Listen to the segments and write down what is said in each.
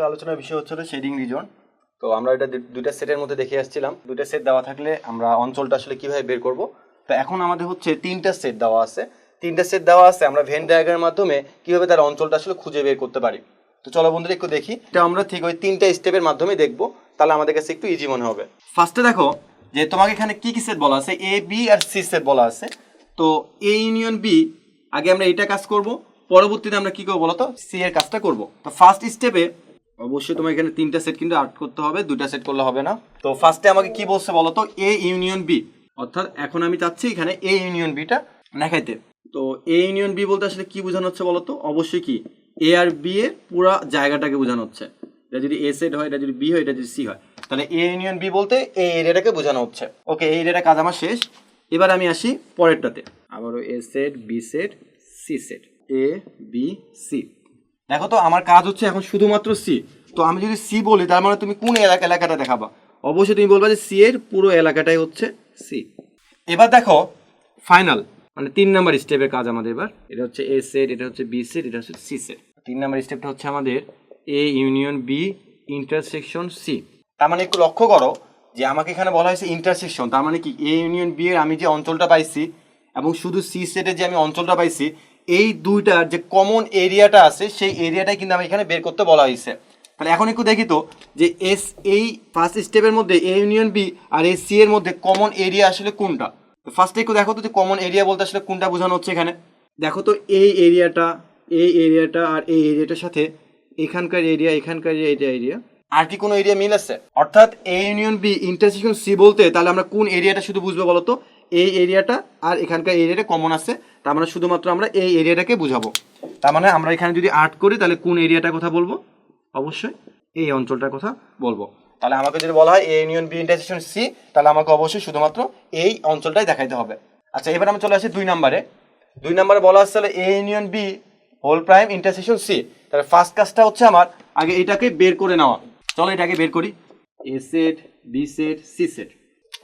এখনকার আলোচনার বিষয় হচ্ছে শেডিং রিজন তো আমরা এটা দুইটা সেটের মধ্যে দেখে আসছিলাম। দুইটা সেট দেওয়া থাকলে আমরা অঞ্চলটা আসলে কীভাবে বের করব? তো এখন আমাদের হচ্ছে তিনটা সেট দেওয়া আছে। তিনটা সেট দেওয়া আছে, আমরা ভেন ডায়াগ্রামের মাধ্যমে কীভাবে তার অঞ্চলটা আসলে খুঁজে বের করতে পারি। তো চলো বন্ধুরা, একটু দেখি। এটা আমরা ঠিক ওই তিনটা স্টেপের মাধ্যমে দেখব। তাহলে আমাদের কাছে একটু ইজি মনে হবে। ফার্স্টে দেখো যে তোমাকে এখানে কি কি সেট বলা আছে? এ বি আর সি সেট বলা আছে। তো এ ইউনিয়ন বি আগে আমরা এটা কাজ করব। পরবর্তীতে আমরা কি করব বলো তো সি এর কাজটা করব। তো ফার্স্ট স্টেপে অবশ্যই তোমার এখানে তিনটা সেট কিন্তু আর্ট করতে হবে দুটা সেট করলে হবে না। তো ফার্স্টে আমাকে কি বলছে বলো তো? এ ইউনিয়ন বি অর্থাৎ এখন আমি চাচ্ছি এখানে এ ইউনিয়ন বিটা দেখাইতে। তো এ ইউনিয়ন বি বলতে আসলে কি বোঝানো হচ্ছে বলো তো? অবশ্যই কি এ আর বি এর পুরো জায়গাটাকে বোঝানো হচ্ছে। এটা যদি এ সেট হয় এটা যদি বি হয় এটা যদি সি হয়। তাহলে এ ইউনিয়ন বি বলতে এই এরিয়াটাকে বোঝানো হচ্ছে। ওকে এই এরিয়াটা কাজ আমার শেষ। এবার আমি আসি পরেরটাতে। আবারও A set B set C set A B C দেখো তো, আমার কাজ হচ্ছে এখন শুধুমাত্র সি তো আমি যদি সি বলি, তার মানে তুমি কোন এলাকা এলাকাটা দেখাবা? অবশ্যই তুমি বলবা যে সি এর পুরো এলাকাটাই হচ্ছে সি এবার দেখো ফাইনাল মানে তিন নাম্বার স্টেপের কাজ আমাদের এবার। এটা হচ্ছে এ সেট এটা হচ্ছে বি সেট এটা হচ্ছে সি সেট তিন নাম্বার স্টেপটা হচ্ছে আমাদের A union B intersection C তার মানে একটু লক্ষ্য করো যে আমাকে এখানে বলা হয়েছে ইন্টারসেকশন তার মানে কি? এ ইউনিয়ন বি এর আমি যে অঞ্চলটা পাইছি এবং শুধু সি সেটের যে আমি অঞ্চলটা পাইছি এই দুইটার যে কমন এরিয়াটা আছে, সেই এরিয়াটাই কিন্তু আমি এখানে বের করতে বলা হয়েছে। তাহলে এখন একটু দেখি তো, যে এস এই ফার্স্ট স্টেপের মধ্যে এ ইউনিয়ন বি আর এই সি এর মধ্যে কমন এরিয়া আসলে কোনটা? ফার্স্টে একটু দেখো তো যে কমন এরিয়া বলতে আসলে কোনটা বোঝানো হচ্ছে এখানে। দেখো তো এই এরিয়াটা এই এরিয়াটা আর এই এরিয়াটার সাথে এখানকার এরিয়া এখানকার এটা এরিয়া আর কি কোনো এরিয়া মিল আছে? অর্থাৎ A union B intersection C বলতে তাহলে আমরা কোন এরিয়াটা শুধু বুঝব বলো তো? এই এরিয়াটা আর এখানকার এরিয়াটা কমন আছে। তার মানে শুধুমাত্র আমরা এই এরিয়াটাকে বুঝাবো। তার মানে আমরা এখানে যদি আর্ট করি, তাহলে কোন এরিয়াটার কথা বলব? অবশ্যই এই অঞ্চলটার কথা বলব। তাহলে আমাকে যদি বলা হয় A union B intersection C তাহলে আমাকে অবশ্যই শুধুমাত্র এই অঞ্চলটাই দেখাইতে হবে। আচ্ছা এবার আমরা চলে আসি দুই নম্বরে। দুই নম্বরে বলা হচ্ছে তাহলে A union B whole prime intersection C তাহলে ফার্স্ট কাজটা হচ্ছে আমার আগে এটাকে বের করে নেওয়া। চলো এটাকে বের করি। A set B set C set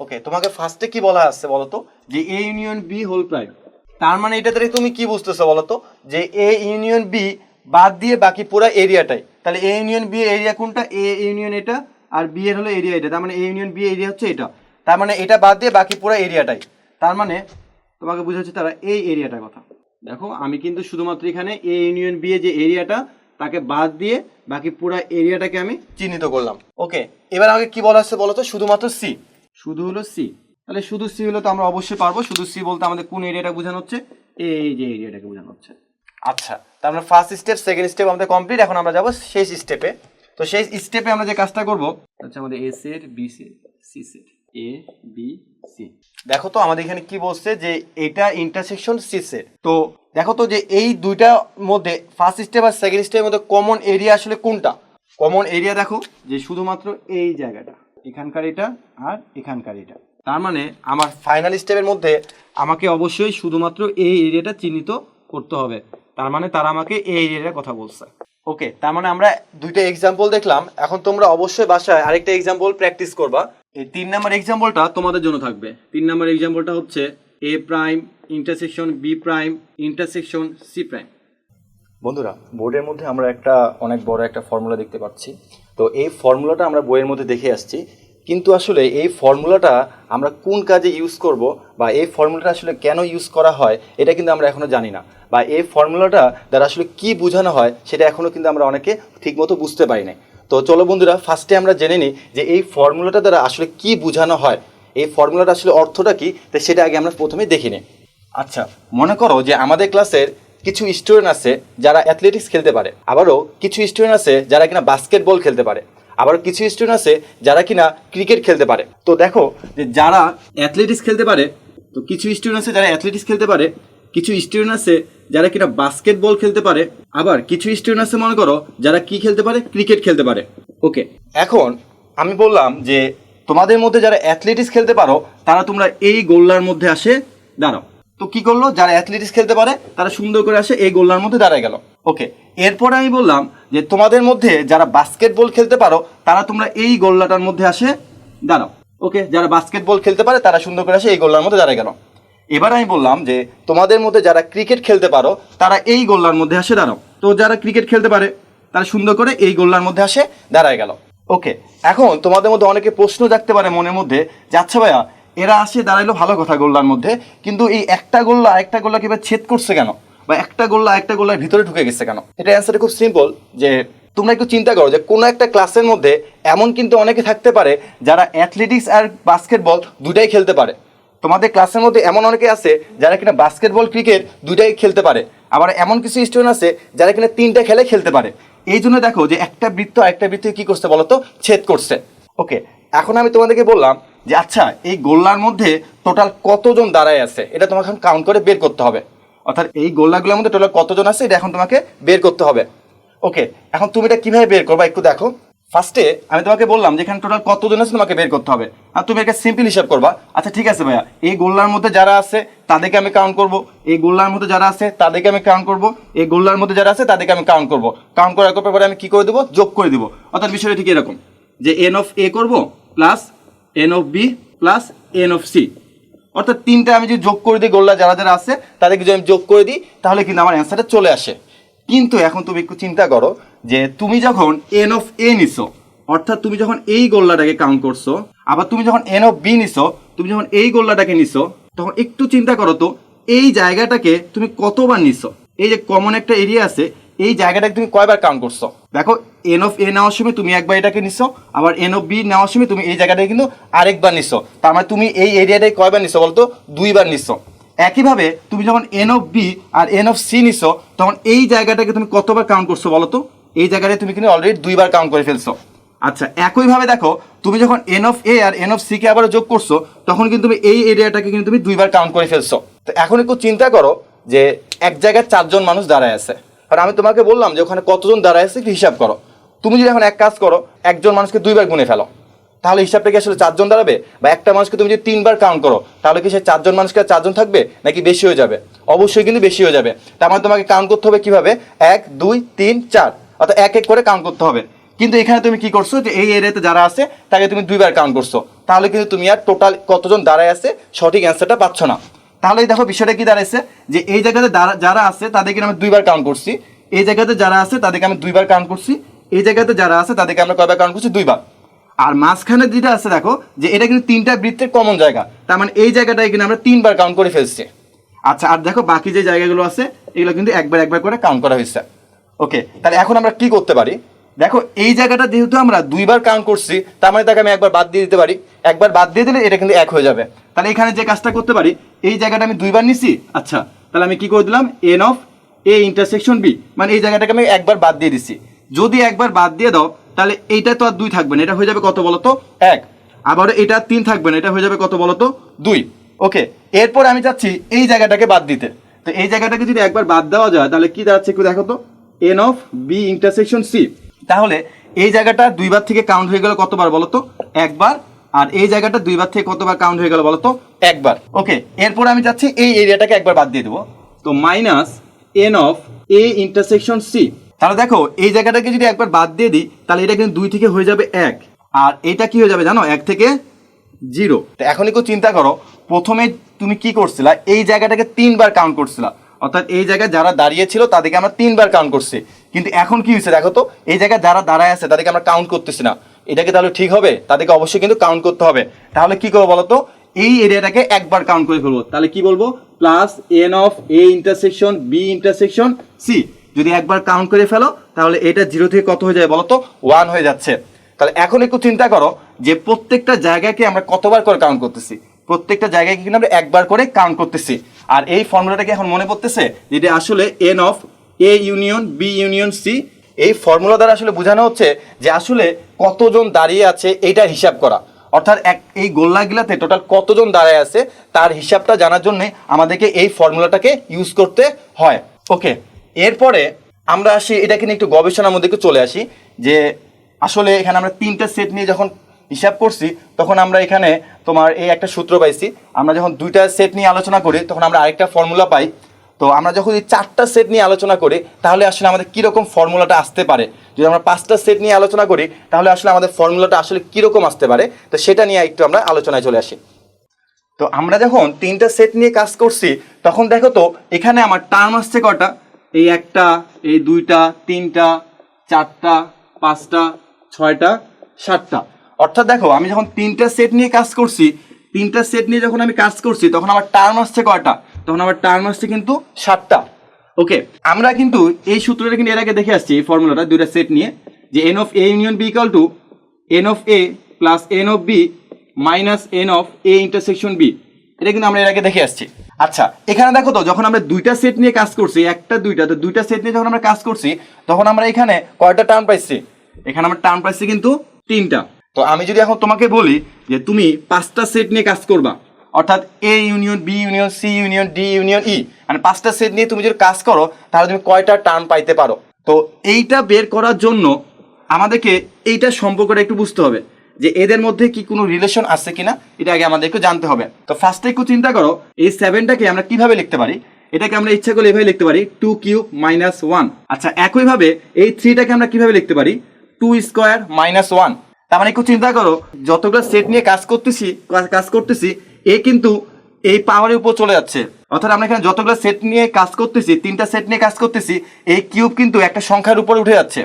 okay তোমাকে ফার্স্টে কি বলা আছে বলো তো যে A union B whole prime তার মানে এটা থেকে তুমি কি বুঝতেছো বলো তো? যে এ ইউনিয়ন বি বাদ দিয়ে বাকি পুরো এরিয়াটাই তাহলে এ ইউনিয়ন বি এরিয়া কোনটা? এ ইউনিয়ন এটা আর বি এর হলো এরিয়া এটা। তার মানে এ ইউনিয়ন বি এরিয়া হচ্ছে এটা। তার মানে এটা বাদ দিয়ে বাকি পুরো এরিয়াটাই তার মানে তোমাকে বোঝাচ্ছে তারা এই এরিয়াটার কথা। দেখো, আমি কিন্তু শুধুমাত্র এখানে এ ইউনিয়ন বি এর যে এরিয়াটা তাকে বাদ দিয়ে বাকি পুরো এরিয়াটাকে আমি চিহ্নিত করলাম। ওকে এবার আমাকে কি বলা হচ্ছে বলো তো? শুধুমাত্র সি শুধু হলো সি তাহলে শুধু সি হলে তো আমরা অবশ্যই পারব। শুধু সি বলতে আমাদের কোন এরিয়াটা বোঝানো হচ্ছে? এই যে এরিয়াটাকে বোঝানো হচ্ছে। আচ্ছা মানে ফার্স্ট স্টেপ সেকেন্ড স্টেপ আমাদের কমপ্লিট এখন আমরা যাব শেষ স্টেপে তো সেই স্টেপে আমরা যে কাজটা করব হচ্ছে আমাদের A set B set C set A B C দেখো তো আমাদের এখানে কি বলছে যে এটা ইন্টারসেকশন সি সেট তো দেখো তো যে এই দুইটার মধ্যে ফার্স্ট স্টেপ আর সেকেন্ড স্টেপের মধ্যে কমন এরিয়া আসলে কোনটা? কমন এরিয়া দেখো যে শুধুমাত্র এই জায়গাটা, এখানকার এটা আর এখানকার এটা। তার মানে আমার ফাইনাল স্টেপের মধ্যে আমাকে অবশ্যই শুধুমাত্র এই এরিয়াটা চিহ্নিত করতে হবে। তার মানে তারা আমাকে এই এরিয়ার কথা বলছে। ওকে তার মানে আমরা দুইটা এক্সাম্পল দেখলাম। এখন তোমরা অবশ্যই বাসায় আরেকটা এক্সাম্পল প্র্যাকটিস করবা। এই তিন নাম্বার এক্সাম্পলটা তোমাদের জন্য থাকবে। তিন নাম্বার এক্সাম্পলটা হচ্ছে A prime intersection B prime intersection C prime বন্ধুরা বোর্ডের মধ্যে আমরা একটা অনেক বড় একটা ফর্মুলা দেখতে পাচ্ছি। তো এই ফর্মুলাটা আমরা বইয়ের মধ্যে দেখে আসছি। কিন্তু আসলে এই ফর্মুলাটা আমরা কোন কাজে ইউজ করব বা এই ফর্মুলাটা আসলে কেন ইউজ করা হয়, এটা কিন্তু আমরা এখনও জানি না। বা এই ফর্মুলাটা দ্বারা আসলে কি বোঝানো হয়, সেটা এখনও কিন্তু আমরা অনেকে ঠিকমতো বুঝতে পারি নাই। তো চলো বন্ধুরা ফার্স্টে আমরা জেনে নিই যে এই ফর্মুলাটা দ্বারা আসলে কি বোঝানো হয়। এই ফর্মুলাটা আসলে অর্থটা কি, তো সেটা আগে আমরা প্রথমে দেখে নিই। আচ্ছা মনে করো যে আমাদের ক্লাসের কিছু স্টুডেন্ট আছে যারা অ্যাথলেটিক্স খেলতে পারে, আবারও কিছু স্টুডেন্ট আছে যারা কিনা বাস্কেটবল খেলতে পারে। আবার কিছু স্টুডেন্ট আছে যারা কিনা ক্রিকেট খেলতে পারে। তো দেখো যে যারা অ্যাথলেটিক্স খেলতে পারে, তো কিছু স্টুডেন্ট আছে যারা অ্যাথলেটিক্স খেলতে পারে, কিছু স্টুডেন্ট আছে যারা কিনা বাস্কেটবল খেলতে পারে, আবার কিছু স্টুডেন্ট আছে মনে করো যারা কি খেলতে পারে? ক্রিকেট খেলতে পারে। ওকে এখন আমি বললাম যে তোমাদের মধ্যে যারা অ্যাথলেটিক্স খেলতে পারো, তারা তোমরা এই গোল্লার মধ্যে আসে দাঁড়াও। তো কি করল? যারা অ্যাথলেটিক্স খেলতে পারে, তারা সুন্দর করে আসে এই গোল্লার মধ্যে দাঁড়ায় গেল। ওকে, এরপরে আমি বললাম যে তোমাদের মধ্যে যারা বাস্কেটবল খেলতে পারো, তারা তোমরা এই গোল্লাটার মধ্যে আসে দাঁড়াও। ওকে, যারা বাস্কেটবল খেলতে পারে, তারা সুন্দর করে আসে এই গোল্লার মধ্যে দাঁড়ায় গেল। এবার আমি বললাম যে তোমাদের মধ্যে যারা ক্রিকেট খেলতে পারো, তারা এই গোল্লার মধ্যে আসে দাঁড়াও। তো যারা ক্রিকেট খেলতে পারে, তারা সুন্দর করে এই গোল্লার মধ্যে আসে দাঁড়ায় গেল। ওকে, এখন তোমাদের মধ্যে অনেকে প্রশ্ন জাগতে পারে মনের মধ্যে যে আচ্ছা ভাইয়া, এরা আসে দাঁড়াইলো ভালো কথা গোল্লার মধ্যে, কিন্তু এই একটা গোল্লা একটা গোল্লা কীভাবে ছেদ করছে কেন? বা একটা গোল্লা একটা গোল্লার ভিতরে ঢুকে গেছে কেন? এটা অ্যান্সারটা খুব সিম্পল যে তোমরা একটু চিন্তা করো যে কোনো একটা ক্লাসের মধ্যে এমন কিন্তু অনেকে থাকতে পারে যারা অ্যাথলেটিক্স আর বাস্কেটবল দুটাই খেলতে পারে। তোমাদের ক্লাসের মধ্যে এমন অনেকে আছে যারা কিনা বাস্কেটবল ক্রিকেট দুটাই খেলতে পারে। আবার এমন কিছু স্টুডেন্ট আছে যারা কিনা তিনটা খেলে খেলতে পারে। এই জন্য দেখো যে একটা বৃত্ত একটা বৃত্ত কি করছে বলো তো ছেদ করছে। ওকে এখন আমি তোমাদেরকে বললাম যে আচ্ছা এই গোল্লার মধ্যে টোটাল কতজন দাঁড়ায় আছে? এটা তোমাকে এখন কাউন্ট করে বের করতে হবে। অর্থাৎ এই গোল্লাগুলোর মধ্যে টোটাল কতজন আছে, এটা এখন তোমাকে বের করতে হবে। ওকে, এখন তুমি এটা কীভাবে বের করবা একটু দেখো। ফার্স্টে আমি তোমাকে বললাম যে এখানে টোটাল কতজন আছে তোমাকে বের করতে হবে। আর তুমি একটা সিম্পল হিসাব করবা। আচ্ছা ঠিক আছে ভাইয়া, এই গোল্লার মধ্যে যারা আছে, তাদেরকে আমি কাউন্ট করব। এই গোল্লার মধ্যে যারা আছে, তাদেরকে আমি কাউন্ট করব। এই গোল্লার মধ্যে যারা আছে, তাদেরকে আমি কাউন্ট করব। কাউন্ট করার পরে আমি কি করে দেবো? যোগ করে দিব। অর্থাৎ বিষয়টা ঠিক এরকম, যে এন অফ এ করব plus n of B plus n of C অর্থাৎ তিনটা আমি যদি যোগ করে দিই, গোল্লা যারা যারা আছে, তাদেরকে যদি আমি যোগ করে দিই, তাহলে কিন্তু আমার অ্যান্সারটা চলে আসে। কিন্তু এখন তুমি একটু চিন্তা করো যে তুমি যখন এন অফ এ নিছো, অর্থাৎ তুমি যখন এই গোল্লাটাকে কাউন্ট করছ, আবার তুমি যখন এন অফ বি নিছো, তুমি যখন এই গোল্লাটাকে নিছো, তখন একটু চিন্তা করো তো, এই জায়গাটাকে তুমি কতবার নিছো? এই যে কমন একটা এরিয়া আছে এই জায়গাটাকে তুমি কয়বার কাউন্ট করছ? দেখো এন অফ এ নেওয়ার সময় তুমি একবার এটাকে নিছো, আবার এন অফ বি নেওয়ার সময় তুমি এই জায়গাটাকে কিন্তু আরেকবার নিছো। তার মানে তুমি এই এরিয়াটাকে কয়বার নিছো বলতো? দুইবার নিছো। একইভাবে তুমি যখন এন অফ বি আর এন অফ সি নিছো, তখন এই জায়গাটাকে তুমি কতবার কাউন্ট করছ বলো তো এই জায়গাটায় তুমি কিন্তু অলরেডি দুইবার কাউন্ট করে ফেলছো। আচ্ছা একইভাবে দেখো, তুমি যখন এন অফ এ আর এন অফ সি কে আবার যোগ করছ, তখন কিন্তু তুমি এই এরিয়াটাকে কিন্তু তুমি দুইবার কাউন্ট করে ফেলছো। তো এখন একটু চিন্তা করো যে এক জায়গায় চারজন মানুষ দাঁড়ায় আছে। আর আমি তোমাকে বললাম যে ওখানে কতজন দাঁড়ায় আছে হিসাব করো। তুমি যদি এখন এক কাজ করো, একজন মানুষকে দুইবার গুনে ফেলো। তাহলে হিসাবটা কি আসলে চারজন দাঁড়াবে? বা একটা মানুষকে তুমি যদি তিনবার কাউন্ট করো, তাহলে কি সে চারজন মানুষকে চারজন থাকবে? নাকি বেশি হয়ে যাবে? অবশ্যই কিন্তু বেশি হয়ে যাবে। তার মানে তোমাকে কাউন্ট করতে হবে কীভাবে? এক, দুই, তিন, চার। অর্থাৎ এক এক করে কাউন্ট করতে হবে। কিন্তু এখানে তুমি কি করছ যে এই এরিয়াতে যারা আছে, তাকে তুমি দুইবার কাউন্ট করছ। তাহলে কিন্তু তুমি আর টোটাল কতজন দাঁড়ায় আছে, সঠিক অ্যান্সারটা পাচ্ছ না। তাহলে দেখো বিষয়টা কি দাঁড়াইছে? যে এই জায়গাতে যারা আছে, তাদেরকে আমি দুইবার কাউন্ট করছি। এই জায়গাতে যারা আছে, তাদেরকে আমি দুইবার কাউন্ট করছি। এই জায়গাতে যারা আছে, তাদেরকে আমরা কয়বার কাউন্ট করছি? দুইবার। আর মাঝখানে যেটা আছে, দেখো, যে এটা কিন্তু তিনটা বৃত্তের কমন জায়গা। তার মানে এই জায়গাটায় কিন্তু আমরা তিনবার কাউন্ট করে ফেলছি। আচ্ছা আর দেখো, বাকি যে জায়গাগুলো আছে, এগুলো কিন্তু একবার একবার করে কাউন্ট করা হয়েছে। ওকে তাহলে এখন আমরা কি করতে পারি? দেখো, এই জায়গাটা যেহেতু আমরা দুইবার কাউন্ট করছি, তার মানে তাকে আমি একবার বাদ দিয়ে দিতে পারি। একবার বাদ দিয়ে দিলে এটা কিন্তু এক হয়ে যাবে। তাহলে এখানে যে কাজটা করতে পারি, এই জায়গাটা আমি দুইবার নিছি আচ্ছা তাহলে আমি কি করে দিলাম? N of A intersection B মানে এই জায়গাটাকে আমি একবার বাদ দিয়ে দিছি। যদি একবার বাদ দিয়ে দাও, তাহলে এইটা তো আর দুই থাকবে না, এটা হয়ে যাবে কত বলতো? এক। আবার এটা তিন থাকবে না, এটা হয়ে যাবে কত বলতো? দুই। ওকে, এরপর আমি চাচ্ছি এই জায়গাটাকে বাদ দিতে। তো এই জায়গাটাকে যদি একবার বাদ দেওয়া যায়, তাহলে কি দাঁড়াচ্ছে একটু দেখো তো। N of B intersection C তাহলে এই জায়গাটা দুইবার থেকে কাউন্ট হয়ে গেল কতবার বলতো? একবার। আর এই জায়গাটা দুইবার থেকে কতবার কাউন্ট হয়ে গেল বলতো? একবার। ওকে, এরপর আমি চাচ্ছি এই এরিয়াটাকে একবার বাদ দিয়ে দেবো। তো minus n of A intersection C তাহলে দেখো, এই জায়গাটাকে যদি একবার বাদ দিয়ে দিই, তাহলে এটা কিন্তু দুই থেকে হয়ে যাবে এক। আর এটা কি হয়ে যাবে জানো? এক থেকে জিরো এখন একটু চিন্তা করো, প্রথমে তুমি কি করছিলা? এই জায়গাটাকে তিনবার কাউন্ট করছিলা। অর্থাৎ এই জায়গায় যারা দাঁড়িয়ে ছিল, তাদেরকে আমরা তিনবার কাউন্ট করছি। কিন্তু এখন কি হয়েছে দেখো তো, এই জায়গায় যারা দাঁড়ায় আছে তাদেরকে আমরা কাউন্ট করতেছি না। এটাকে তাহলে ঠিক হবে? তাদেরকে অবশ্যই কিন্তু কাউন্ট করতে হবে। তাহলে কি করব বলো তো? এই এরিয়াটাকে একবার কাউন্ট করে ফেলব। তাহলে কি বলব? Plus n of A intersection B intersection C যদি একবার কাউন্ট করে ফেলো, তাহলে এটা জিরো থেকে কত হয়ে যাবে বলো তো? ওয়ান হয়ে যাচ্ছে। তাহলে এখন একটু চিন্তা করো যে প্রত্যেকটা জায়গাকে আমরা কতবার করে কাউন্ট করতেছি? প্রত্যেকটা জায়গায় কিন্তু আমরা একবার করে কাউন্ট করতেছি। আর এই ফর্মুলাটাকে এখন মনে পড়তেছে? যেটা আসলে n of A union B union C এই ফর্মুলা দ্বারা আসলে বোঝানো হচ্ছে যে আসলে কতজন দাঁড়িয়ে আছে এইটার হিসাব করা। অর্থাৎ এক, এই গোল্লাগুলাতে টোটাল কতজন দাঁড়ায় আছে তার হিসাবটা জানার জন্য আমাদেরকে এই ফর্মুলাটাকে ইউজ করতে হয়। ওকে এরপরে আমরা আসি, এটাকে নিয়ে একটু গবেষণার মধ্যে চলে আসি যে আসলে এখানে আমরা তিনটা সেট নিয়ে যখন হিসাব করছি, তখন আমরা এখানে তোমার এই একটা সূত্র পাইছি। আমরা যখন দুইটা সেট নিয়ে আলোচনা করি, তখন আমরা আরেকটা ফর্মুলা পাই। তো আমরা যখন এই চারটা সেট নিয়ে আলোচনা করি, তাহলে আসলে আমাদের কীরকম ফর্মুলাটা আসতে পারে? যদি আমরা পাঁচটা সেট নিয়ে আলোচনা করি, তাহলে আসলে আমাদের ফর্মুলাটা আসলে কীরকম আসতে পারে? তো সেটা নিয়ে একটু আমরা আলোচনায় চলে আসি। তো আমরা যখন তিনটা সেট নিয়ে কাজ করছি, তখন দেখো তো, এখানে আমার টার্ম আসছে কটা? এই একটা, এই দুইটা, তিনটা, চারটা, পাঁচটা, ছয়টা, সাতটা। অর্থাৎ দেখো, আমি যখন তিনটা সেট নিয়ে কাজ করছি, তিনটা সেট নিয়ে যখন আমি কাজ করছি, তখন আমার টার্ম আসছে কয়টা তখন আমার টার্ম আসছে কিন্তু সাতটা। ওকে আমরা কিন্তু এই সূত্রটা কিন্তু এর আগে দেখে আসছি, এই ফর্মুলাটা দুইটা সেট নিয়ে, যে n of A union B equal to n of A plus n of B minus n of A intersection B এটা কিন্তু আমরা এর আগে দেখে আসছি। আচ্ছা এখানে দেখো তো, যখন আমরা দুইটা সেট নিয়ে কাজ করছি, একটা, দুইটা, তো দুইটা সেট নিয়ে যখন আমরা কাজ করছি, তখন আমরা এখানে কয়টা টার্ম পাইছি? এখানে আমরা টার্ম পাইছি কিন্তু তিনটা। তো আমি যদি এখন তোমাকে বলি যে তুমি পাঁচটা সেট নিয়ে কাজ করবা অর্থাৎ A union B union C union D union E মানে পাঁচটা সেট নিয়ে তুমি যদি কাজ করো, তাহলে তুমি কয়টা টার্ম পাইতে পারো? তো এইটা বের করার জন্য আমাদেরকে এইটা সম্পর্কটা একটু বুঝতে হবে যে এদের মধ্যে কি কোনো রিলেশন আছে কিনা, এটা আগে আমাদের একটু জানতে হবে। তো ফার্স্টে একটু চিন্তা করো, এই সেভেনটাকে আমরা কীভাবে লিখতে পারি? এটাকে আমরা ইচ্ছা করলে এভাবে লিখতে পারি টু কিউ মাইনাস ওয়ান আচ্ছা একইভাবে এই থ্রিটাকে আমরা কীভাবে লিখতে পারি? টু স্কোয়ার মাইনাস ওয়ান তার মানে একটু চিন্তা করো, যতগুলো সেট নিয়ে কাজ করতেছি কাজ করতেছি এ কিন্তু এই পাওয়ারের উপর চলে যাচ্ছে। অর্থাৎ আমরা এখানে যতগুলো সেট নিয়ে কাজ করতেছি, তিনটা সেট নিয়ে কাজ করতেছি, এই কিউব কিন্তু একটা সংখ্যার উপরে উঠে যাচ্ছে।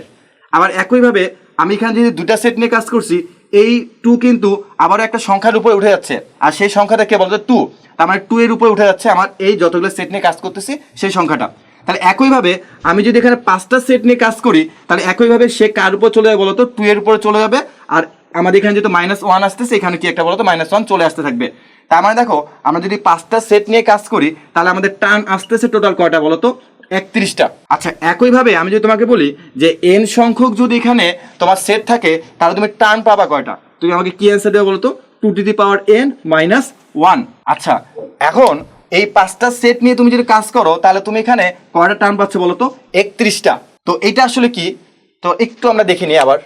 আবার একইভাবে আমি এখানে যদি দুটা সেট নিয়ে কাজ করছি, এই টু কিন্তু আবার একটা সংখ্যার উপরে উঠে যাচ্ছে। আর সেই সংখ্যাটা কে বলতো? টু তার মানে টু এর উপরে উঠে যাচ্ছে আমার এই যতগুলো সেট নিয়ে কাজ করতেছি, সেই সংখ্যাটা। তাহলে একইভাবে আমি যদি এখানে পাঁচটা সেট নিয়ে কাজ করি, তাহলে একইভাবে সে কার উপর চলে যাবে বলতো? টু এর উপরে চলে যাবে। আর আমাদের এখানে যেহেতু মাইনাস ওয়ান আসতেছে, এখানে কি একটা বলতো? মাইনাস ওয়ান চলে আসতে থাকবে। তার মানে দেখো, আমরা যদি পাঁচটা সেট নিয়ে কাজ করি, তাহলে আমাদের টার্ন আসতেছে টোটাল কয়টা বলতো? একত্রিশটা। আচ্ছা একইভাবে আমি যদি তোমাকে বলি যে এন সংখ্যক যদি এখানে তোমার সেট থাকে, তাহলে তুমি টার্ন পাবা কয়টা? তুমি আমাকে কি অ্যান্সার দেবে বলতো? Two to the power n minus one আচ্ছা এখন এই পাঁচটা সেট নিয়ে তুমি যদি কাজ করো, তাহলে তুমি এখানে কয়টা টার্ন পাচ্ছ বলো তো একত্রিশটা। তো এটা আসলে কি? তো একটু আমরা দেখে নিই আবার।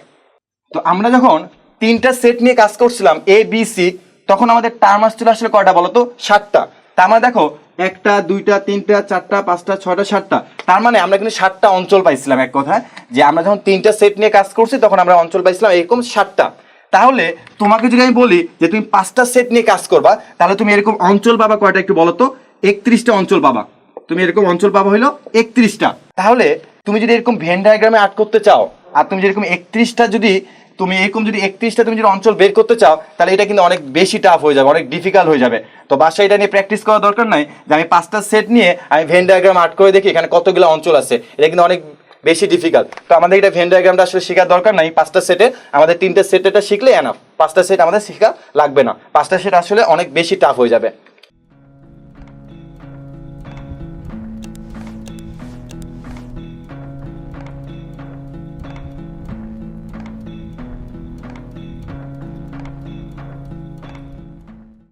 তো আমরা যখন তিনটা সেট নিয়ে কাজ করছিলাম এ বি সি তখন আমাদের টার্ম আসছিল আসলে কয়টা বলো তো সাতটা। তার মানে দেখো, একটা, দুইটা, তিনটা, চারটা, পাঁচটা, ছয়টা, সাতটা। তার মানে আমরা কিন্তু সাতটা অঞ্চল পাইছিলাম এক কথায়, যে আমরা যখন তিনটা সেট নিয়ে কাজ করছি, তখন আমরা অঞ্চল পাইছিলাম এরকম সাতটা। তাহলে তোমাকে যদি আমি বলি যে তুমি পাঁচটা সেট নিয়ে কাজ করবা, তাহলে তুমি এরকম অঞ্চল পাবা কয়টা একটু বলো তো? একত্রিশটা অঞ্চল পাবা। তুমি এরকম অঞ্চল পাবা হইল একত্রিশটা। তাহলে তুমি যদি এরকম ভেন ডায়াগ্রামে আর্ট করতে চাও, আর তুমি যেরকম একত্রিশটা যদি তুমি এরকম যদি একত্রিশটা তুমি যদি অঞ্চল বের করতে চাও, তাহলে এটা কিন্তু অনেক বেশি টাফ হয়ে যাবে, অনেক ডিফিকাল্ট হয়ে যাবে। তো বাসায় এটা নিয়ে প্র্যাকটিস করা দরকার নাই যে আমি পাঁচটা সেট নিয়ে আমি ভেন আর্ট করে দেখি এখানে কতগুলো অঞ্চল আছে। এটা কিন্তু অনেক বেশি ডিফিকাল্ট তো আমাদের এটা ভেন আসলে শেখার দরকার নাই, পাঁচটা সেটে আমাদের তিনটে সেট এটা শিখলে এনাফ পাঁচটা সেট আমাদের শেখা লাগবে না। পাঁচটা সেট আসলে অনেক বেশি টাফ হয়ে যাবে।